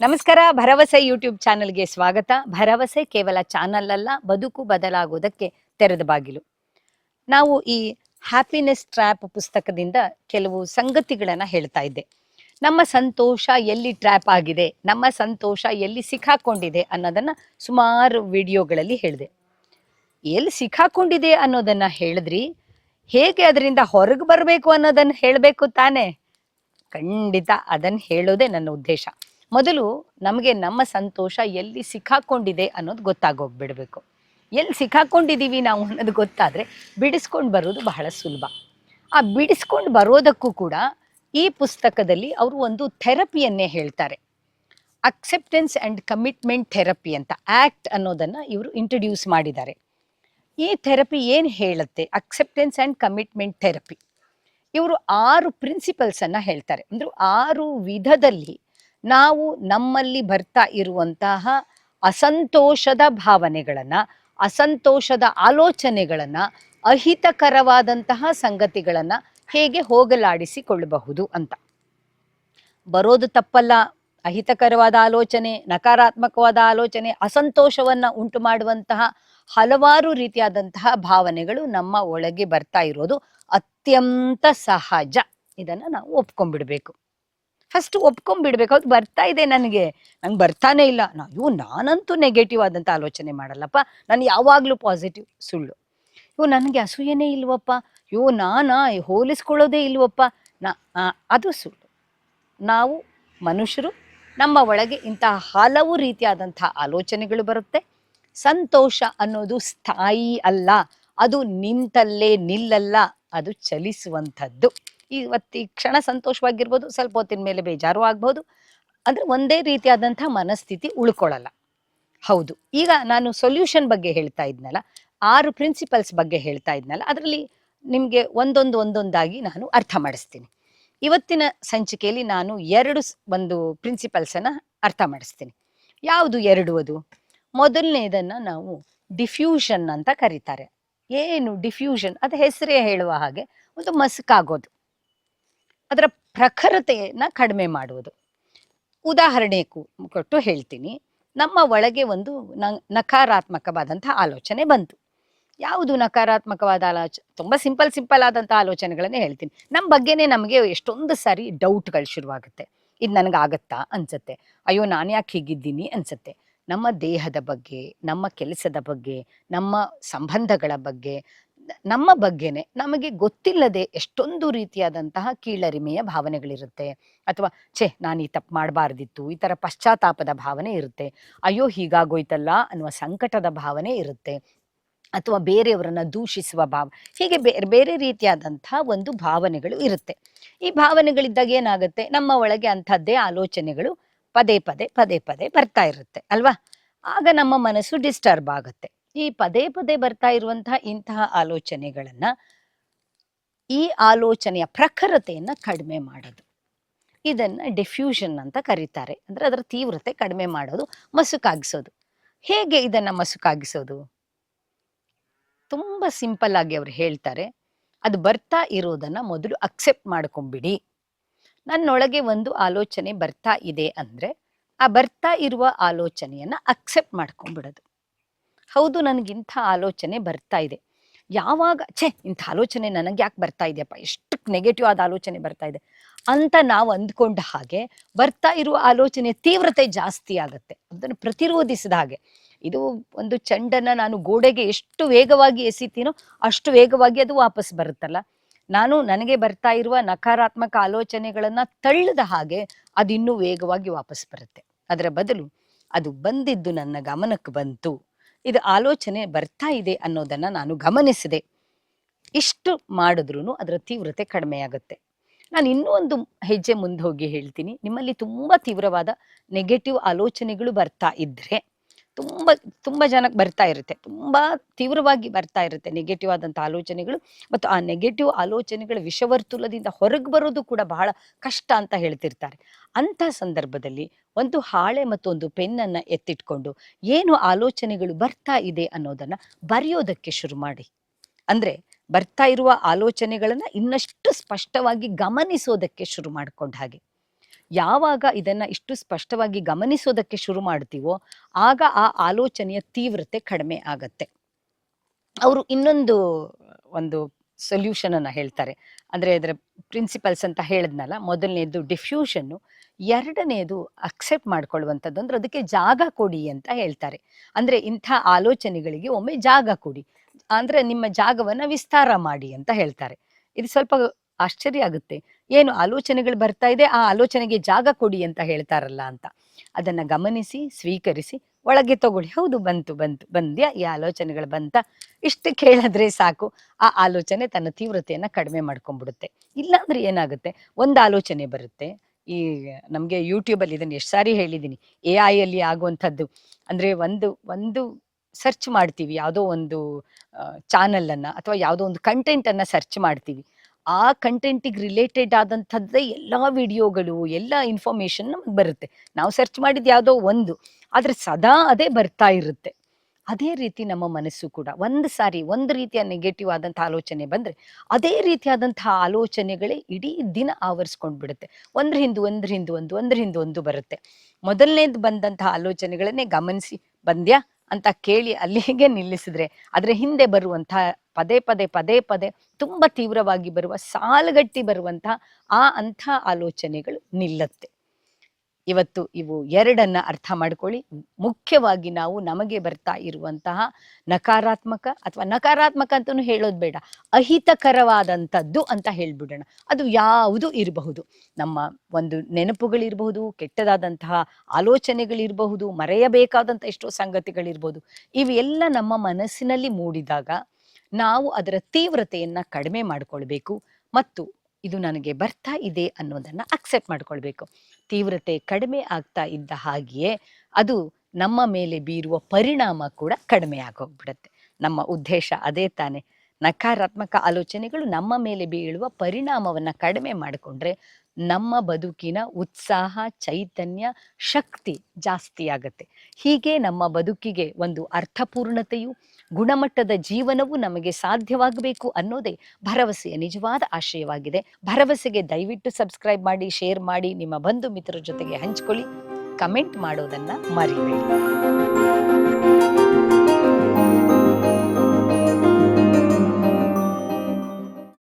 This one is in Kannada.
ನಮಸ್ಕಾರ, ಭರವಸೆ ಯೂಟ್ಯೂಬ್ ಚಾನೆಲ್ಗೆ ಸ್ವಾಗತ. ಭರವಸೆ ಕೇವಲ ಚಾನಲ್ ಅಲ್ಲ, ಬದುಕು ಬದಲಾಗುವುದಕ್ಕೆ ತೆರೆದ ಬಾಗಿಲು. ನಾವು ಈ ಹ್ಯಾಪಿನೆಸ್ ಟ್ರ್ಯಾಪ್ ಪುಸ್ತಕದಿಂದ ಕೆಲವು ಸಂಗತಿಗಳನ್ನ ಹೇಳ್ತಾ ಇದ್ದೆ. ನಮ್ಮ ಸಂತೋಷ ಎಲ್ಲಿ ಟ್ರ್ಯಾಪ್ ಆಗಿದೆ, ನಮ್ಮ ಸಂತೋಷ ಎಲ್ಲಿ ಸಿಕ್ಕಾಕೊಂಡಿದೆ ಅನ್ನೋದನ್ನ ಸುಮಾರು ವಿಡಿಯೋಗಳಲ್ಲಿ ಹೇಳಿದೆ. ಎಲ್ಲಿ ಸಿಕ್ಕಾಕೊಂಡಿದೆ ಅನ್ನೋದನ್ನ ಹೇಳಿದ್ರಿ, ಹೇಗೆ ಅದರಿಂದ ಹೊರಗೆ ಬರಬೇಕು ಅನ್ನೋದನ್ನ ಹೇಳಬೇಕು ತಾನೇ? ಖಂಡಿತ ಅದನ್ನ ಹೇಳೋದೇ ನನ್ನ ಉದ್ದೇಶ. ಮೊದಲು ನಮಗೆ ನಮ್ಮ ಸಂತೋಷ ಎಲ್ಲಿ ಸಿಕ್ಕಾಕೊಂಡಿದೆ ಅನ್ನೋದು ಗೊತ್ತಾಗೋಗ್ಬಿಡ್ಬೇಕು. ಎಲ್ಲಿ ಸಿಕ್ಕಾಕೊಂಡಿದ್ದೀವಿ ನಾವು ಅನ್ನೋದು ಗೊತ್ತಾದರೆ ಬಿಡಿಸ್ಕೊಂಡು ಬರೋದು ಬಹಳ ಸುಲಭ. ಆ ಬಿಡಿಸ್ಕೊಂಡು ಬರೋದಕ್ಕೂ ಕೂಡ ಈ ಪುಸ್ತಕದಲ್ಲಿ ಅವರು ಒಂದು ಥೆರಪಿಯನ್ನೇ ಹೇಳ್ತಾರೆ. ಅಕ್ಸೆಪ್ಟೆನ್ಸ್ ಆ್ಯಂಡ್ ಕಮಿಟ್ಮೆಂಟ್ ಥೆರಪಿ ಅಂತ ಆ್ಯಕ್ಟ್ ಅನ್ನೋದನ್ನು ಇವರು ಇಂಟ್ರಡ್ಯೂಸ್ ಮಾಡಿದ್ದಾರೆ. ಈ ಥೆರಪಿ ಏನು ಹೇಳುತ್ತೆ? ಅಕ್ಸೆಪ್ಟೆನ್ಸ್ ಆ್ಯಂಡ್ ಕಮಿಟ್ಮೆಂಟ್ ಥೆರಪಿ ಇವರು ಆರು ಪ್ರಿನ್ಸಿಪಲ್ಸನ್ನು ಹೇಳ್ತಾರೆ. ಅಂದ್ರೆ ಆರು ವಿಧದಲ್ಲಿ ನಾವು ನಮ್ಮಲ್ಲಿ ಬರ್ತಾ ಇರುವಂತಹ ಅಸಂತೋಷದ ಭಾವನೆಗಳನ್ನ, ಅಸಂತೋಷದ ಆಲೋಚನೆಗಳನ್ನ, ಅಹಿತಕರವಾದಂತಹ ಸಂಗತಿಗಳನ್ನ ಹೇಗೆ ಹೋಗಲಾಡಿಸಿಕೊಳ್ಳಬಹುದು ಅಂತ. ಬರೋದು ತಪ್ಪಲ್ಲ. ಅಹಿತಕರವಾದ ಆಲೋಚನೆ, ನಕಾರಾತ್ಮಕವಾದ ಆಲೋಚನೆ, ಅಸಂತೋಷವನ್ನ ಉಂಟು ಮಾಡುವಂತಹ ಹಲವಾರು ರೀತಿಯಾದಂತಹ ಭಾವನೆಗಳು ನಮ್ಮ ಒಳಗೆ ಬರ್ತಾ ಇರೋದು ಅತ್ಯಂತ ಸಹಜ. ಇದನ್ನ ನಾವು ಒಪ್ಕೊಂಡ್ಬಿಡ್ಬೇಕು. ಫಸ್ಟ್ ಒಪ್ಕೊಂಡ್ಬಿಡ್ಬೇಕು. ಅದು ಬರ್ತಾ ಇದೆ ನನಗೆ. ನಂಗೆ ಬರ್ತಾನೆ ಇಲ್ಲ. ಇವು ನಾನಂತೂ ನೆಗೆಟಿವ್ ಆದಂಥ ಆಲೋಚನೆ ಮಾಡಲ್ಲಪ್ಪ. ನಾನು ಯಾವಾಗಲೂ ಪಾಸಿಟಿವ್ ಸುಳ್ಳು. ಇವು ನನಗೆ ಅಸೂಯನೇ ಇಲ್ವಪ್ಪ. ಇವು ನಾನಾ ಹೋಲಿಸ್ಕೊಳ್ಳೋದೇ ಇಲ್ವಪ್ಪ. ನಾ ಅದು ಸುಳ್ಳು. ನಾವು ಮನುಷ್ಯರು, ನಮ್ಮ ಒಳಗೆ ಇಂತಹ ಹಲವು ರೀತಿಯಾದಂಥ ಆಲೋಚನೆಗಳು ಬರುತ್ತೆ. ಸಂತೋಷ ಅನ್ನೋದು ಸ್ಥಾಯಿ ಅಲ್ಲ. ಅದು ನಿಂತಲ್ಲೇ ನಿಲ್ಲಲ್ಲ. ಅದು ಚಲಿಸುವಂಥದ್ದು. ಇವತ್ತು ಈ ಕ್ಷಣ ಸಂತೋಷವಾಗಿರ್ಬೋದು, ಸ್ವಲ್ಪ ಹೊತ್ತಿನ ಮೇಲೆ ಬೇಜಾರು ಆಗ್ಬೋದು. ಅಂದ್ರೆ ಒಂದೇ ರೀತಿಯಾದಂಥ ಮನಸ್ಥಿತಿ ಉಳ್ಕೊಳ್ಳಲ್ಲ. ಹೌದು. ಈಗ ನಾನು ಸೊಲ್ಯೂಷನ್ ಬಗ್ಗೆ ಹೇಳ್ತಾ ಇದ್ನಲ್ಲ, ಆರು ಪ್ರಿನ್ಸಿಪಲ್ಸ್ ಬಗ್ಗೆ ಹೇಳ್ತಾ ಇದ್ನಲ್ಲ, ಅದರಲ್ಲಿ ನಿಮಗೆ ಒಂದೊಂದು ಒಂದೊಂದಾಗಿ ನಾನು ಅರ್ಥ ಮಾಡಿಸ್ತೀನಿ. ಇವತ್ತಿನ ಸಂಚಿಕೆಯಲ್ಲಿ ನಾನು ಎರಡು ಒಂದು ಪ್ರಿನ್ಸಿಪಲ್ಸ್ ಅನ್ನ ಅರ್ಥ ಮಾಡಿಸ್ತೀನಿ. ಯಾವುದು ಎರಡು ಅದು ಮೊದಲನೇದನ್ನ ನಾವು ಡಿಫ್ಯೂಷನ್ ಅಂತ ಕರೀತಾರೆ. ಏನು ಡಿಫ್ಯೂಷನ್ ಅದು ಹೆಸರೇ ಹೇಳುವ ಹಾಗೆ, ಒಂದು ಮಸುಕಾಗೋದು. ಅದರ ಪ್ರಖರತೆಯನ್ನ ಕಡಿಮೆ ಮಾಡುವುದು. ಉದಾಹರಣೆ ಕೊಟ್ಟು ಹೇಳ್ತೀನಿ. ನಮ್ಮ ಒಳಗೆ ಒಂದು ನಕಾರಾತ್ಮಕವಾದಂತಹ ಆಲೋಚನೆ ಬಂತು. ಯಾವುದು ನಕಾರಾತ್ಮಕವಾದ ಆಲೋಚನೆ ತುಂಬಾ ಸಿಂಪಲ್ ಸಿಂಪಲ್ ಆದಂಥ ಆಲೋಚನೆಗಳನ್ನೇ ಹೇಳ್ತೀನಿ. ನಮ್ಮ ಬಗ್ಗೆನೇ ನಮಗೆ ಎಷ್ಟೊಂದು ಸಾರಿ ಡೌಟ್ಗಳು ಶುರುವಾಗುತ್ತೆ. ಇದು ನನಗಾಗತ್ತಾ ಅನ್ಸುತ್ತೆ. ಅಯ್ಯೋ, ನಾನು ಯಾಕೆ ಹೀಗಿದ್ದೀನಿ ಅನ್ಸುತ್ತೆ. ನಮ್ಮ ದೇಹದ ಬಗ್ಗೆ, ನಮ್ಮ ಕೆಲಸದ ಬಗ್ಗೆ, ನಮ್ಮ ಸಂಬಂಧಗಳ ಬಗ್ಗೆ ನಮ್ಮ ಬಗ್ಗೆನೆ ನಮಗೆ ಗೊತ್ತಿಲ್ಲದೆ ಎಷ್ಟೊಂದು ರೀತಿಯಾದಂತಹ ಕೀಳರಿಮೆಯ ಭಾವನೆಗಳಿರುತ್ತೆ. ಅಥವಾ ಛೇ, ನಾನು ಈ ತಪ್ಪು ಮಾಡಬಾರ್ದಿತ್ತು, ಈ ಥರ ಪಶ್ಚಾತ್ತಾಪದ ಭಾವನೆ ಇರುತ್ತೆ. ಅಯ್ಯೋ, ಹೀಗಾಗೋಯ್ತಲ್ಲ ಅನ್ನುವ ಸಂಕಟದ ಭಾವನೆ ಇರುತ್ತೆ. ಅಥವಾ ಬೇರೆಯವರನ್ನ ದೂಷಿಸುವ ಭಾವ, ಹೀಗೆ ಬೇರೆ ಬೇರೆ ರೀತಿಯಾದಂಥ ಒಂದು ಭಾವನೆಗಳು ಇರುತ್ತೆ. ಈ ಭಾವನೆಗಳಿದ್ದಾಗ ಏನಾಗುತ್ತೆ, ನಮ್ಮ ಒಳಗೆ ಅಂಥದ್ದೇ ಆಲೋಚನೆಗಳು ಪದೇ ಪದೇ ಪದೇ ಪದೇ ಬರ್ತಾ ಇರುತ್ತೆ, ಅಲ್ವಾ? ಆಗ ನಮ್ಮ ಮನಸ್ಸು ಡಿಸ್ಟರ್ಬ್ ಆಗುತ್ತೆ. ಈ ಪದೇ ಪದೇ ಬರ್ತಾ ಇರುವಂತಹ ಇಂತಹ ಆಲೋಚನೆಗಳನ್ನ ಈ ಆಲೋಚನೆಯ ಪ್ರಖರತೆಯನ್ನ ಕಡಿಮೆ ಮಾಡೋದು. ಇದನ್ನ ಡಿಫ್ಯೂಷನ್ ಅಂತ ಕರೀತಾರೆ. ಅಂದ್ರೆ ಅದರ ತೀವ್ರತೆ ಕಡಿಮೆ ಮಾಡೋದು, ಮಸುಕಾಗಿಸೋದು. ಹೇಗೆ ಇದನ್ನ ಮಸುಕಾಗಿಸೋದು? ತುಂಬಾ ಸಿಂಪಲ್ ಆಗಿ ಅವ್ರು ಹೇಳ್ತಾರೆ, ಅದು ಬರ್ತಾ ಇರೋದನ್ನ ಮೊದಲು ಅಕ್ಸೆಪ್ಟ್ ಮಾಡ್ಕೊಂಬಿಡಿ. ನನ್ನೊಳಗೆ ಒಂದು ಆಲೋಚನೆ ಬರ್ತಾ ಇದೆ ಅಂದ್ರೆ, ಆ ಬರ್ತಾ ಇರುವ ಆಲೋಚನೆಯನ್ನ ಅಕ್ಸೆಪ್ಟ್ ಮಾಡ್ಕೊಂಡ್ಬಿಡೋದು ಹೌದು ನನಗಿಂಥ ಆಲೋಚನೆ ಬರ್ತಾ ಇದೆ. ಯಾವಾಗ, ಛೇ, ಇಂಥ ಆಲೋಚನೆ ನನಗೆ ಯಾಕೆ ಬರ್ತಾ ಇದೆಯಪ್ಪ? ಎಷ್ಟು ನೆಗೆಟಿವ್ ಆದ ಆಲೋಚನೆ ಬರ್ತಾ ಇದೆ. ಅಂತ ನಾವು ಅಂದ್ಕೊಂಡ ಹಾಗೆ ಬರ್ತಾ ಇರುವ ಆಲೋಚನೆ ತೀವ್ರತೆ ಜಾಸ್ತಿ ಆಗುತ್ತೆ. ಅದನ್ನು ಪ್ರತಿರೋಧಿಸಿದ ಹಾಗೆ. ಇದು ಒಂದು ಚೆಂಡನ್ನ ನಾನು ಗೋಡೆಗೆ ಎಷ್ಟು ವೇಗವಾಗಿ ಎಸಿತೀನೋ ಅಷ್ಟು ವೇಗವಾಗಿ ಅದು ವಾಪಸ್ ಬರುತ್ತಲ್ಲ. ನಾನು ನನಗೆ ಬರ್ತಾ ಇರುವ ನಕಾರಾತ್ಮಕ ಆಲೋಚನೆಗಳನ್ನ ತಳ್ಳದ ಹಾಗೆ ಅದು ಇನ್ನೂ ವೇಗವಾಗಿ ವಾಪಸ್ ಬರುತ್ತೆ. ಅದರ ಬದಲು ಅದು ಬಂದಿದ್ದು ನನ್ನ ಗಮನಕ್ಕೆ ಬಂತು. ಇದು ಆಲೋಚನೆ ಬರ್ತಾ ಇದೆ ಅನ್ನೋದನ್ನ ನಾನು ಗಮನಿಸಿದೆ. ಇಷ್ಟು ಮಾಡಿದ್ರೂ ಅದರ ತೀವ್ರತೆ ಕಡಿಮೆಯಾಗುತ್ತೆ. ನಾನು ಇನ್ನೂ ಒಂದು ಹೆಜ್ಜೆ ಮುಂದೆ ಹೋಗಿ ಹೇಳ್ತೀನಿ. ನಿಮ್ಮಲ್ಲಿ ತುಂಬಾ ತೀವ್ರವಾದ ನೆಗೆಟಿವ್ ಆಲೋಚನೆಗಳು ಬರ್ತಾ ಇದ್ರೆ ತುಂಬ ತುಂಬ ಜನಕ್ಕೆ ಬರ್ತಾ ಇರುತ್ತೆ. ತುಂಬ ತೀವ್ರವಾಗಿ ಬರ್ತಾ ಇರುತ್ತೆ ನೆಗೆಟಿವ್ ಆದಂಥ ಆಲೋಚನೆಗಳು. ಮತ್ತು ಆ ನೆಗೆಟಿವ್ ಆಲೋಚನೆಗಳ ವಿಷವರ್ತುಲದಿಂದ ಹೊರಗೆ ಬರೋದು ಕೂಡ ಬಹಳ ಕಷ್ಟ ಅಂತ ಹೇಳ್ತಿರ್ತಾರೆ. ಅಂಥ ಸಂದರ್ಭದಲ್ಲಿ ಒಂದು ಹಾಳೆ ಮತ್ತು ಒಂದು ಪೆನ್ನನ್ನು ಎತ್ತಿಟ್ಕೊಂಡು ಏನು ಆಲೋಚನೆಗಳು ಬರ್ತಾ ಇದೆ ಅನ್ನೋದನ್ನ ಬರೆಯೋದಕ್ಕೆ ಶುರು ಮಾಡಿ. ಅಂದ್ರೆ ಬರ್ತಾ ಇರುವ ಆಲೋಚನೆಗಳನ್ನ ಇನ್ನಷ್ಟು ಸ್ಪಷ್ಟವಾಗಿ ಗಮನಿಸೋದಕ್ಕೆ ಶುರು ಮಾಡ್ಕೊಂಡ ಹಾಗೆ. ಯಾವಾಗ ಇದನ್ನ ಇಷ್ಟು ಸ್ಪಷ್ಟವಾಗಿ ಗಮನಿಸೋದಕ್ಕೆ ಶುರು ಮಾಡ್ತೀವೋ, ಆಗ ಆ ಆಲೋಚನೆಯ ತೀವ್ರತೆ ಕಡಿಮೆ ಆಗತ್ತೆ. ಅವರು ಇನ್ನೊಂದು, ಒಂದು ಸೊಲ್ಯೂಷನ್ ಅನ್ನ ಹೇಳ್ತಾರೆ. ಅಂದ್ರೆ ಅದರ ಪ್ರಿನ್ಸಿಪಲ್ಸ್ ಅಂತ ಹೇಳಿದ್ನಲ್ಲ, ಮೊದಲನೇದು ಡಿಫ್ಯೂಷನ್ನು ಎರಡನೇದು ಅಕ್ಸೆಪ್ಟ್ ಮಾಡ್ಕೊಳ್ಳುವಂಥದ್ದು. ಅಂದ್ರೆ ಅದಕ್ಕೆ ಜಾಗ ಕೊಡಿ ಅಂತ ಹೇಳ್ತಾರೆ. ಅಂದ್ರೆ ಇಂಥ ಆಲೋಚನೆಗಳಿಗೆ ಒಮ್ಮೆ ಜಾಗ ಕೊಡಿ. ಅಂದ್ರೆ ನಿಮ್ಮ ಜಾಗವನ್ನ ವಿಸ್ತಾರ ಮಾಡಿ ಅಂತ ಹೇಳ್ತಾರೆ. ಇದು ಸ್ವಲ್ಪ ಆಶ್ಚರ್ಯ ಆಗುತ್ತೆ. ಏನು ಆಲೋಚನೆಗಳು ಬರ್ತಾ ಇದೆ, ಆ ಆಲೋಚನೆಗೆ ಜಾಗ ಕೊಡಿ ಅಂತ ಹೇಳ್ತಾರಲ್ಲ ಅಂತ. ಅದನ್ನ ಗಮನಿಸಿ, ಸ್ವೀಕರಿಸಿ, ಒಳಗೆ ತಗೊಳ್ಳಿ. ಹೌದು, ಬಂತು ಬಂತು, ಬಂದ್ಯಾ, ಈ ಆಲೋಚನೆಗಳು ಬಂತ. ಇಷ್ಟು ಕೇಳಿದ್ರೆ ಸಾಕು, ಆ ಆಲೋಚನೆ ತನ್ನ ತೀವ್ರತೆಯನ್ನ ಕಡಿಮೆ ಮಾಡ್ಕೊಂಡ್ಬಿಡುತ್ತೆ. ಇಲ್ಲಾಂದ್ರೆ ಏನಾಗುತ್ತೆ? ಒಂದು ಆಲೋಚನೆ ಬರುತ್ತೆ. ಈ ನಮಗೆ ಯೂಟ್ಯೂಬಲ್ಲಿ ಇದನ್ನು ಎಷ್ಟು ಸಾರಿ ಹೇಳಿದ್ದೀನಿ ಎ ಅಲ್ಲಿ ಆಗುವಂಥದ್ದು. ಅಂದ್ರೆ ಒಂದು ಒಂದು ಸರ್ಚ್ ಮಾಡ್ತೀವಿ. ಯಾವುದೋ ಒಂದು ಚಾನಲ್ ಅನ್ನ ಅಥವಾ ಯಾವುದೋ ಒಂದು ಕಂಟೆಂಟ್ ಅನ್ನ ಸರ್ಚ್ ಮಾಡ್ತೀವಿ. ಆ ಕಂಟೆಂಟಿಗೆ ರಿಲೇಟೆಡ್ ಆದಂಥದ್ದೇ ಎಲ್ಲ ವಿಡಿಯೋಗಳು ಎಲ್ಲ ಇನ್ಫಾರ್ಮೇಶನ್ ನಮಗೆ ಬರುತ್ತೆ. ನಾವು ಸರ್ಚ್ ಮಾಡಿದ ಯಾವುದೋ ಒಂದು, ಆದರೆ ಸದಾ ಅದೇ ಬರ್ತಾ ಇರುತ್ತೆ. ಅದೇ ರೀತಿ ನಮ್ಮ ಮನಸ್ಸು ಕೂಡ. ಒಂದು ಸಾರಿ, ಒಂದು ರೀತಿಯ ನೆಗೆಟಿವ್ ಆದಂಥ ಆಲೋಚನೆ ಬಂದ್ರೆ, ಅದೇ ರೀತಿಯಾದಂತಹ ಆಲೋಚನೆಗಳೇ ಇಡೀ ದಿನ ಆವರಿಸ್ಕೊಂಡು ಬಿಡುತ್ತೆ. ಒಂದ್ರ ಹಿಂದೆ ಒಂದ್ರ ಹಿಂದೆ, ಒಂದು ಒಂದ್ರ ಹಿಂದೆ, ಒಂದು ಬರುತ್ತೆ. ಮೊದಲನೇದು ಬಂದಂತಹ ಆಲೋಚನೆಗಳನ್ನೇ ಗಮನಿಸಿ, ಬಂದ್ಯಾ? ಅಂತ ಕೇಳಿ ಅಲ್ಲಿಗೆ ನಿಲ್ಲಿಸಿದ್ರೆ ಅದರ ಹಿಂದೆ ಬರುವಂತಹ ಪದೇ ಪದೇ ಪದೇ ಪದೇ ತುಂಬಾ ತೀವ್ರವಾಗಿ ಬರುವ ಸಾಲುಗಟ್ಟಿ ಬರುವಂತಹ ಆ ಅಂಥ ಆಲೋಚನೆಗಳು ನಿಲ್ಲತ್ತೆ. ಇವತ್ತು ಇವು ಎರಡನ್ನ ಅರ್ಥ ಮಾಡ್ಕೊಳ್ಳಿ. ಮುಖ್ಯವಾಗಿ ನಾವು ನಮಗೆ ಬರ್ತಾ ಇರುವಂತಹ ನಕಾರಾತ್ಮಕ ಅಥವಾ ನಕಾರಾತ್ಮಕ ಅಂತಲೂ ಹೇಳೋದು ಬೇಡ. ಅಹಿತಕರವಾದಂಥದ್ದು ಅಂತ ಹೇಳ್ಬಿಡೋಣ. ಅದು ಯಾವುದು ಇರಬಹುದು. ನಮ್ಮ ಒಂದು ನೆನಪುಗಳಿರಬಹುದು, ಕೆಟ್ಟದಾದಂತಹ ಆಲೋಚನೆಗಳಿರಬಹುದು, ಮರೆಯಬೇಕಾದಂಥ ಎಷ್ಟೋ ಸಂಗತಿಗಳಿರ್ಬೋದು. ಇವೆಲ್ಲ ನಮ್ಮ ಮನಸ್ಸಿನಲ್ಲಿ ಮೂಡಿದಾಗ ನಾವು ಅದರ ತೀವ್ರತೆಯನ್ನ ಕಡಿಮೆ ಮಾಡ್ಕೊಳ್ಬೇಕು. ಮತ್ತು ಇದು ನನಗೆ ಬರ್ತಾ ಇದೆ ಅನ್ನೋದನ್ನ ಅಕ್ಸೆಪ್ಟ್ ಮಾಡ್ಕೊಳ್ಬೇಕು. ತೀವ್ರತೆ ಕಡಿಮೆ ಆಗ್ತಾ ಇದ್ದ ಹಾಗೆಯೇ ಅದು ನಮ್ಮ ಮೇಲೆ ಬೀರುವ ಪರಿಣಾಮ ಕೂಡ ಕಡಿಮೆ ಆಗೋಗ್ಬಿಡುತ್ತೆ. ನಮ್ಮ ಉದ್ದೇಶ ಅದೇ ತಾನೆ. ನಕಾರಾತ್ಮಕ ಆಲೋಚನೆಗಳು ನಮ್ಮ ಮೇಲೆ ಬೀಳುವ ಪರಿಣಾಮವನ್ನ ಕಡಿಮೆ ಮಾಡಿಕೊಂಡ್ರೆ ನಮ್ಮ ಬದುಕಿನ ಉತ್ಸಾಹ, ಚೈತನ್ಯ, ಶಕ್ತಿ ಜಾಸ್ತಿ ಆಗತ್ತೆ. ಹೀಗೆ ನಮ್ಮ ಬದುಕಿಗೆ ಒಂದು ಅರ್ಥಪೂರ್ಣತೆಯು, ಗುಣಮಟ್ಟದ ಜೀವನವು ನಮಗೆ ಸಾಧ್ಯವಾಗಬೇಕು ಅನ್ನೋದೇ ಭರವಸೆಯ ನಿಜವಾದ ಆಶಯವಾಗಿದೆ. ಭರವಸೆಗೆ ದಯವಿಟ್ಟು ಸಬ್ಸ್ಕ್ರೈಬ್ ಮಾಡಿ, ಶೇರ್ ಮಾಡಿ, ನಿಮ್ಮ ಬಂಧು ಮಿತ್ರರ ಜೊತೆಗೆ ಹಂಚ್ಕೊಳ್ಳಿ. ಕಮೆಂಟ್ ಮಾಡೋದನ್ನ ಮರಿಬೇಡಿ.